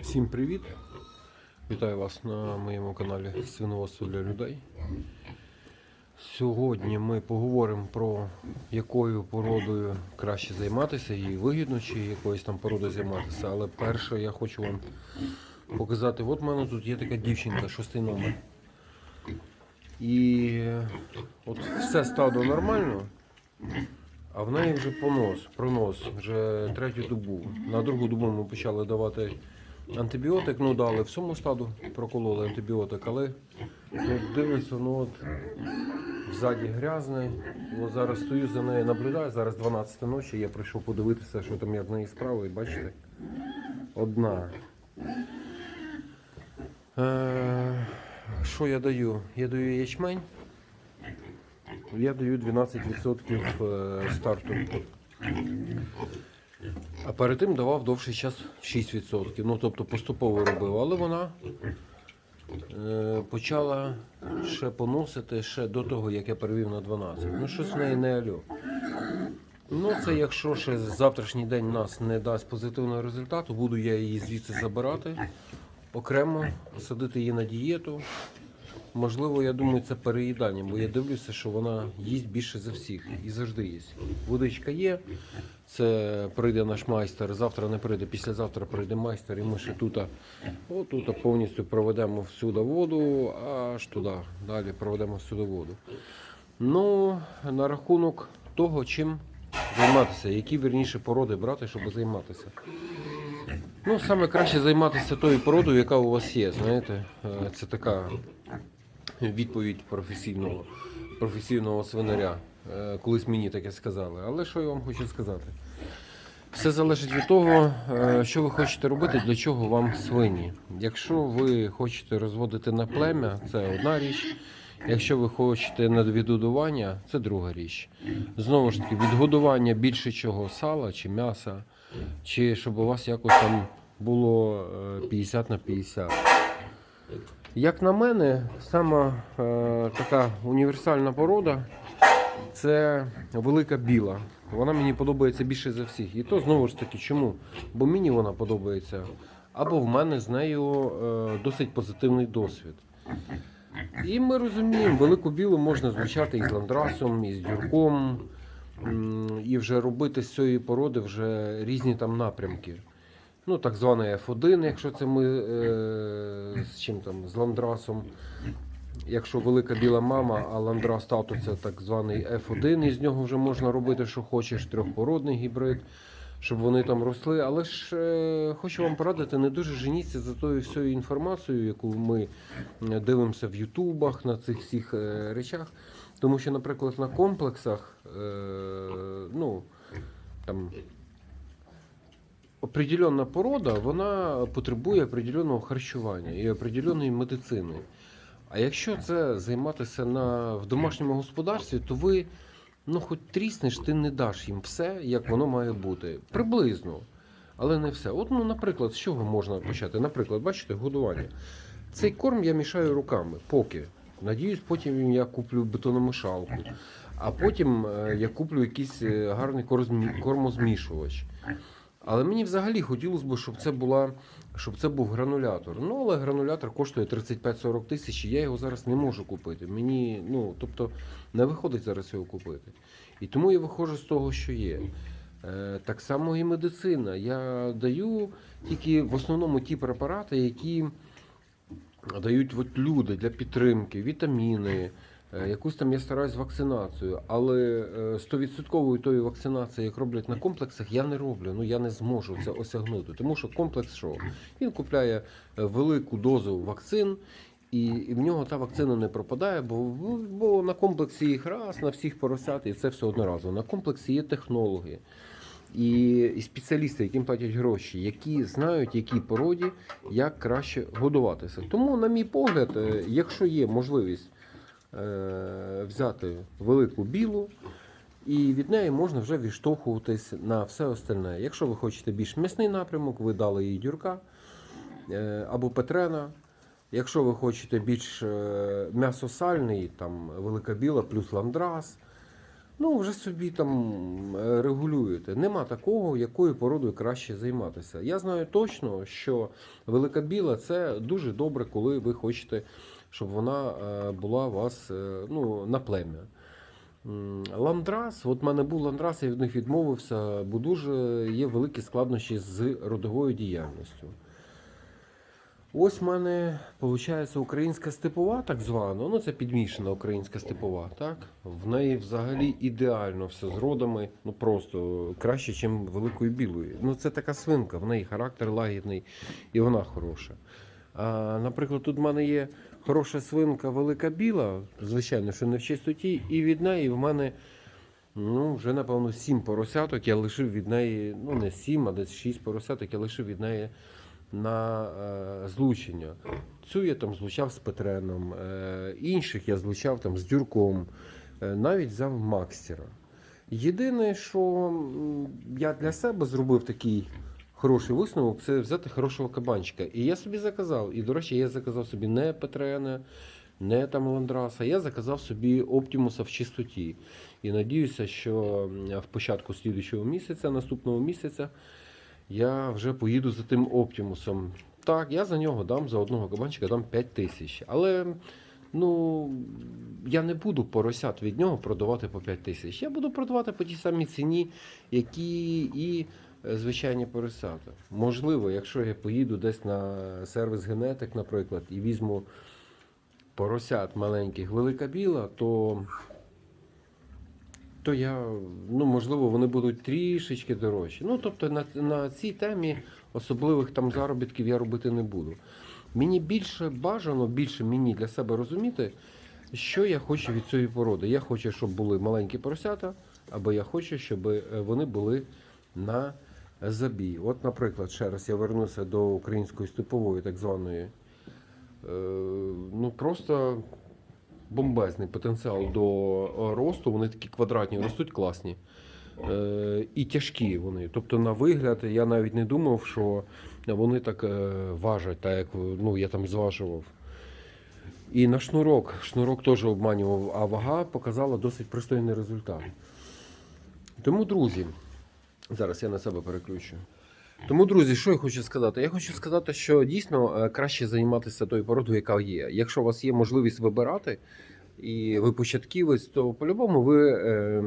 Всім привіт! Вітаю вас на моєму каналі Свиноводство для людей. Сьогодні ми поговоримо про якою породою краще займатися, і вигідно, чи якоюсь там породою займатися. Але перше я хочу вам показати, от в мене тут є така дівчинка, шостий номер. І от все стадо нормально, а в неї вже понос, пронос, вже третю добу. На другу добу ми почали давати антибіотик, ну дали всьому стаду, прокололи антибіотик, але ну, дивиться, ну от ззаді грязне. От зараз стою за нею, наблюдаю, зараз 12 ночі, я прийшов подивитися, що там як в неї справа, і бачите, одна. Е, що я даю? Я даю ячмень. Я даю 12% е, старту. А перед тим давав довший час 6%. Ну, тобто поступово робив. Але вона е, почала ще поносити ще до того, як я перевів на 12. Ну, щось в неї не альо. Ну, це якщо ще завтрашній день нас не дасть позитивного результату, буду я її звідси забирати, окремо садити її на дієту. Можливо, я думаю, це переїдання, бо я дивлюся, що вона їсть більше за всіх і завжди їсть. Водичка є, це прийде наш майстер. Завтра не прийде, післязавтра прийде майстер, і ми ще тут, отут повністю проведемо всюди воду, аж туди. Далі проведемо всюди воду. Ну, на рахунок того, чим займатися, які вірніше породи брати, щоб займатися. Ну, саме краще займатися тою породою, яка у вас є. Знаєте, Е, це така відповідь професійного, професійного свинаря. Е, Колись мені таке сказали. Але що я вам хочу сказати? Все залежить від того, е, що ви хочете робити, для чого вам свині. Якщо ви хочете розводити на плем'я, це одна річ. Якщо ви хочете на відгодування, це друга річ. Знову ж таки, відгодування більше чого сала чи м'яса, чи щоб у вас якось там було е, 50 на 50. Як на мене, сама е, така універсальна порода це велика біла. Вона мені подобається більше за всіх. І то знову ж таки, чому? Бо мені вона подобається. Або в мене з нею е, досить позитивний досвід. І ми розуміємо, велику білу можна звучати і з ландрасом, і з дюрком, і вже робити з цієї породи вже різні там напрямки. Ну, так званий F1, якщо це ми е, з чим там, з ландрасом. Якщо велика біла мама, а ландрас тату це так званий F1, і з нього вже можна робити, що хочеш, трьохпородний гібрид, щоб вони там росли. Але ж е, хочу вам порадити, не дуже женіться за тою всією інформацією, яку ми е, дивимося в Ютубах на цих всіх е, речах. Тому що, наприклад, на комплексах, е, ну, там, определенна порода, вона потребує определенного харчування і определенної медицини. А якщо це займатися на, в домашньому господарстві, то ви, ну, хоч тріснеш, ти не даш їм все, як воно має бути. Приблизно. Але не все. От, ну, наприклад, з чого можна почати? Наприклад, бачите, годування. Цей корм я мішаю руками, поки. Надіюсь, потім я куплю бетономішалку. А потім е, я куплю якийсь е, гарний кормозмішувач. Але мені взагалі хотілося б, щоб це була, щоб це був гранулятор. Ну, але гранулятор коштує 35-40 тисяч, і я його зараз не можу купити. Мені, ну, тобто, не виходить зараз його купити. І тому я виходжу з того, що є. Е, так само і медицина. Я даю тільки в основному ті препарати, які дають от люди для підтримки, вітаміни. Е, Якусь там я стараюсь вакцинацію, але е, стовідсоткової тої вакцинації, як роблять на комплексах, я не роблю. Ну я не зможу це осягнути. Тому що комплекс що? Він купляє е, велику дозу вакцин, і, в нього та вакцина не пропадає, бо, бо на комплексі їх раз, на всіх поросят, і це все одноразово. На комплексі є технологи. І, спеціалісти, яким платять гроші, які знають, якій породі як краще годуватися. Тому, на мій погляд, е, якщо є можливість взяти велику білу, і від неї можна вже відштовхуватись на все остальне. Якщо ви хочете більш м'ясний напрямок, ви дали їй дюрка е, або петрена. Якщо ви хочете більш е, м'ясосальний, там велика біла плюс ландрас. Ну, вже собі там е, регулюєте. Нема такого, якою породою краще займатися. Я знаю точно, що велика біла це дуже добре, коли ви хочете, щоб вона е, була у вас е, ну, на плем'я. Ландрас, от в мене був ландрас, я від них відмовився, бо дуже є великі складнощі з родовою діяльністю. Ось в мене виходить українська степова, так звана. Ну, це підмішана українська степова. Так? В неї взагалі ідеально все з родами, ну просто краще, ніж великої білої. Ну, це така свинка, в неї характер лагідний і вона хороша. А, наприклад, тут в мене є хороша свинка велика біла, звичайно, що не в чистоті, і від неї в мене ну, вже, напевно, сім поросяток. Я лишив від неї, ну не сім, а десь шість поросяток, я лишив від неї на е, злучення. Цю я там злучав з Петреном, е, інших я злучав там з Дюрком, е, навіть взяв Макстера. Єдине, що я для себе зробив такий хороший висновок, це взяти хорошого кабанчика. І я собі заказав. І, до речі, я заказав собі не Петрена, не там Ландраса, я заказав собі Оптимуса в чистоті. І надіюся, що в початку слідчого місяця, наступного місяця, я вже поїду за тим Оптимусом. Так, я за нього дам за одного кабанчика дам 5 тисяч. Але ну, я не буду поросят від нього продавати по 5 тисяч. Я буду продавати по тій самій ціні, які і звичайні поросята. Можливо, якщо я поїду десь на сервіс генетик, наприклад, і візьму поросят маленьких велика біла, то то я, ну, можливо, вони будуть трішечки дорожчі. Ну, тобто на, на цій темі особливих там заробітків я робити не буду. Мені більше бажано, більше мені для себе розуміти, що я хочу від цієї породи. Я хочу, щоб були маленькі поросята, або я хочу, щоб е, вони були на забій. От, наприклад, ще раз я вернуся до української степової, так званої. Е, ну, просто бомбезний потенціал до росту. Вони такі квадратні, ростуть класні. Е, і тяжкі вони. Тобто, на вигляд, я навіть не думав, що вони так е, важать, так як ну, я там зважував. І на шнурок. Шнурок теж обманював, а вага показала досить пристойний результат. Тому, друзі, зараз я на себе переключу. Тому, друзі, що я хочу сказати? Я хочу сказати, що дійсно е, краще займатися тою породою, яка є. Якщо у вас є можливість вибирати, і ви початківець, то по-любому ви е,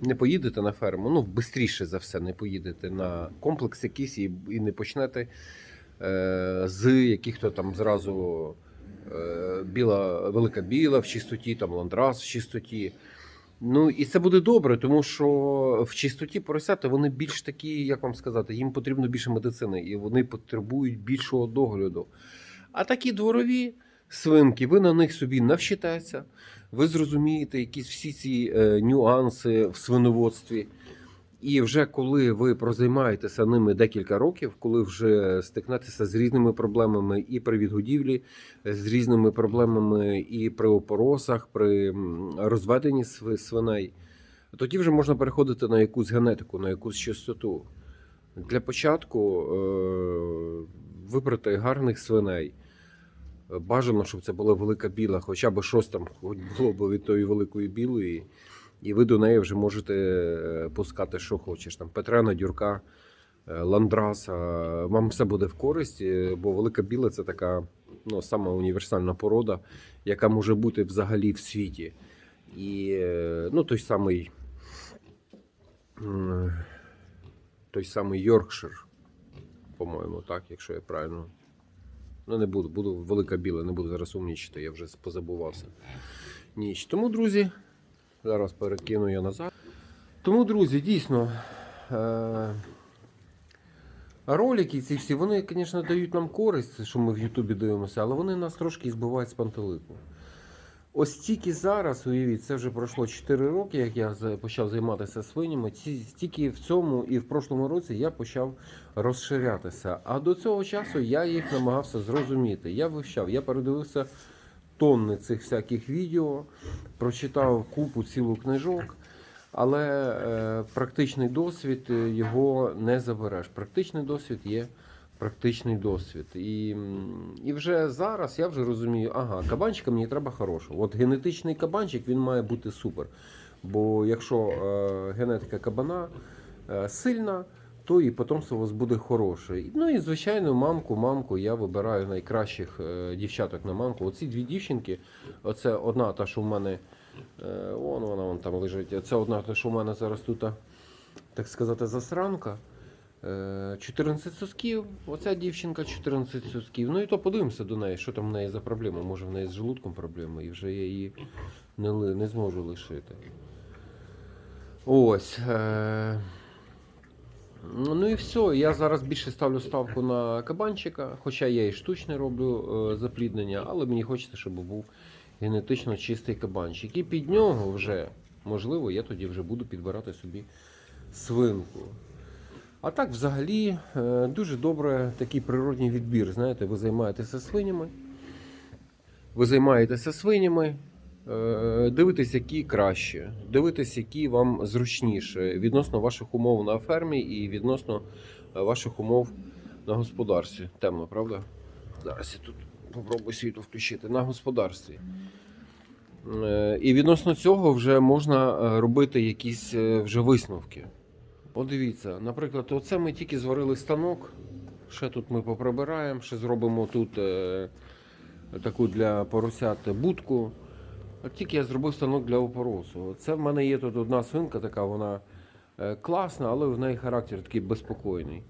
не поїдете на ферму. Ну, швидше за все, не поїдете на комплекс якийсь і, і не почнете е, з яких-то там зразу е, біла, велика біла в чистоті, там ландрас в чистоті. Ну і це буде добре, тому що в чистоті поросята вони більш такі, як вам сказати, їм потрібно більше медицини, і вони потребують більшого догляду. А такі дворові свинки, ви на них собі навчитеся, ви зрозумієте якісь всі ці е, нюанси в свиноводстві. І вже коли ви прозаймаєтеся ними декілька років, коли вже стикнетеся з різними проблемами і при відгодівлі, з різними проблемами і при опоросах, при розведенні свиней, тоді вже можна переходити на якусь генетику, на якусь чистоту. Для початку е, вибрати гарних свиней. Е, Бажано, щоб це була велика біла, хоча б щось там було б від тої великої білої. І ви до неї вже можете е, пускати, що хочеш. Там Петрена, Дюрка, е, Ландраса. Вам все буде в користь, бо велика біла це така ну, сама універсальна порода, яка може бути взагалі в світі. І е, ну, той самий той самий Йоркшир, по-моєму, так, якщо я правильно. Ну, не буду, буду велика біла, не буду зараз умнічити, я вже позабувався. Ніч. Тому, друзі, зараз перекину я назад. Тому, друзі, дійсно. Е- Ролики ці всі, вони, звісно, дають нам користь, що ми в Ютубі дивимося, але вони нас трошки збивають з пантелику. Ось тільки зараз, уявіть, це вже пройшло 4 роки, як я почав займатися свинями. Тільки в цьому і в прошлому році я почав розширятися. А до цього часу я їх намагався зрозуміти. Я вивчав, я передивився тонни цих всяких відео, прочитав купу цілу книжок. Але е, практичний досвід е, його не забереш. Практичний досвід є практичний досвід. І, і вже зараз я вже розумію, ага, кабанчика мені треба хорошого. От генетичний кабанчик він має бути супер. Бо якщо е, генетика кабана е, сильна, то і потомство у вас буде хороше. Ну і звичайно, мамку, мамку я вибираю найкращих е, дівчаток на мамку. Оці дві дівчинки, оце одна та, що в мене. Е, Вон вона вон там лежить. Це одна та, що в мене зараз тут, так сказати, засранка. Е, 14 сосків, оця дівчинка 14 сосків. Ну і то подивимося до неї, що там в неї за проблема. Може в неї з желудком проблема, і вже я її не, не зможу лишити. Ось. Е... Ну і все. Я зараз більше ставлю ставку на кабанчика, хоча я і штучне роблю е, запліднення, але мені хочеться, щоб був генетично чистий кабанчик. І під нього вже, можливо, я тоді вже буду підбирати собі свинку. А так, взагалі, е, дуже добре такий природній відбір. Знаєте, ви займаєтеся свинями. Ви займаєтеся свинями, дивитесь, які краще, дивитесь, які вам зручніше відносно ваших умов на фермі і відносно е, ваших умов на господарстві. Темно, правда? Зараз я тут попробую світло включити на господарстві. Е, І відносно цього вже можна е, робити якісь е, вже висновки. Подивіться, наприклад, оце ми тільки зварили станок. Ще тут ми поприбираємо, ще зробимо тут е, таку для поросят будку. От тільки я зробив станок для опоросу. Це в мене є тут одна свинка, така вона е, класна, але в неї характер такий безпокійний.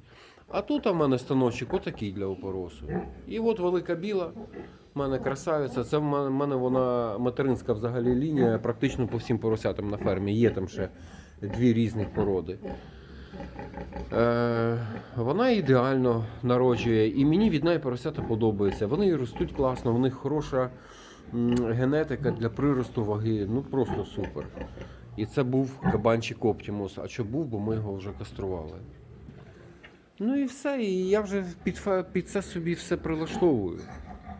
А тут у мене станочок отакий для опоросу. І от велика біла, в мене красавиця. Це в мене, вона материнська взагалі лінія, практично по всім поросятам на фермі. Є там ще дві різних породи. Е, вона ідеально народжує, і мені від неї поросята подобається. Вони ростуть класно, в них хороша генетика для приросту ваги. Ну просто супер. І це був кабанчик Оптімус. А що був, бо ми його вже кастрували. Ну і все, і я вже під, під це собі все прилаштовую.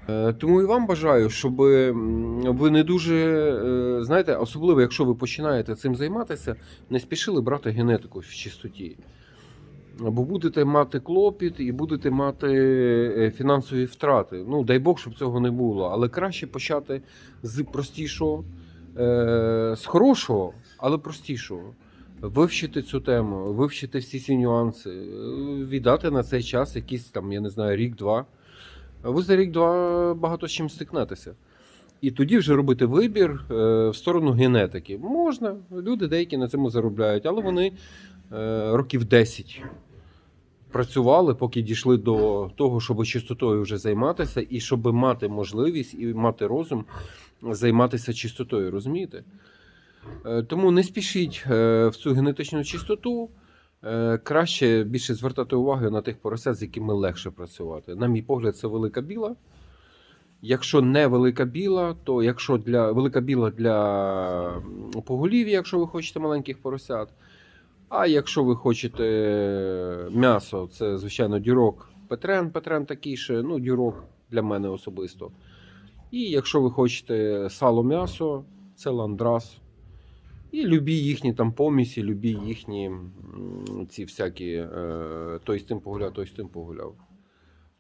Е, Тому і вам бажаю, щоб ви не дуже, е, знаєте, особливо якщо ви починаєте цим займатися, не спішили брати генетику в чистоті. Бо будете мати клопіт і будете мати е, фінансові втрати. Ну, дай Бог, щоб цього не було. Але краще почати з простішого, е, з хорошого, але простішого. Вивчити цю тему, вивчити всі ці нюанси, е, віддати на цей час якийсь там, я не знаю, рік-два. Ви за рік-два багато з чим стикнетеся. І тоді вже робити вибір в сторону генетики. Можна, люди деякі на цьому заробляють, але вони років 10 працювали, поки дійшли до того, щоб чистотою вже займатися, і щоб мати можливість і мати розум займатися чистотою, розумієте? Е, Тому не спішіть е, в цю генетичну чистоту. Е, Краще більше звертати увагу на тих поросят, з якими легше працювати. На мій погляд, це велика біла. Якщо не велика біла, то якщо для велика біла для поголів'я, якщо ви хочете маленьких поросят. А якщо ви хочете м'ясо, це звичайно дюрок Петрен. Петрен такий ще, ну, дюрок для мене особисто. І якщо ви хочете сало м'ясо, це ландрас. І любі їхні там помісі, любі їхні ці всякі е, той з тим погуляв, той з тим погуляв.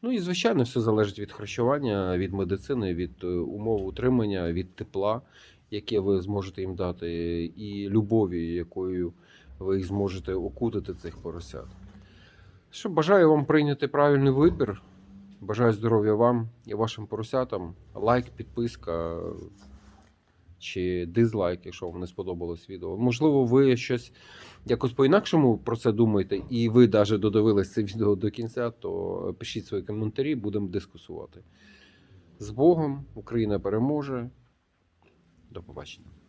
Ну і звичайно, все залежить від харчування, від медицини, від е, умов утримання, від тепла, яке ви зможете їм дати, і любові, якою ви їх зможете окутати цих поросят. Що бажаю вам прийняти правильний вибір. Бажаю здоров'я вам і вашим поросятам. Лайк, підписка чи дизлайк, якщо вам не сподобалось відео. Можливо, ви щось якось по-інакшому про це думаєте, і ви навіть додивились це відео до кінця, то пишіть свої коментарі, будемо дискусувати. З Богом, Україна переможе. До побачення.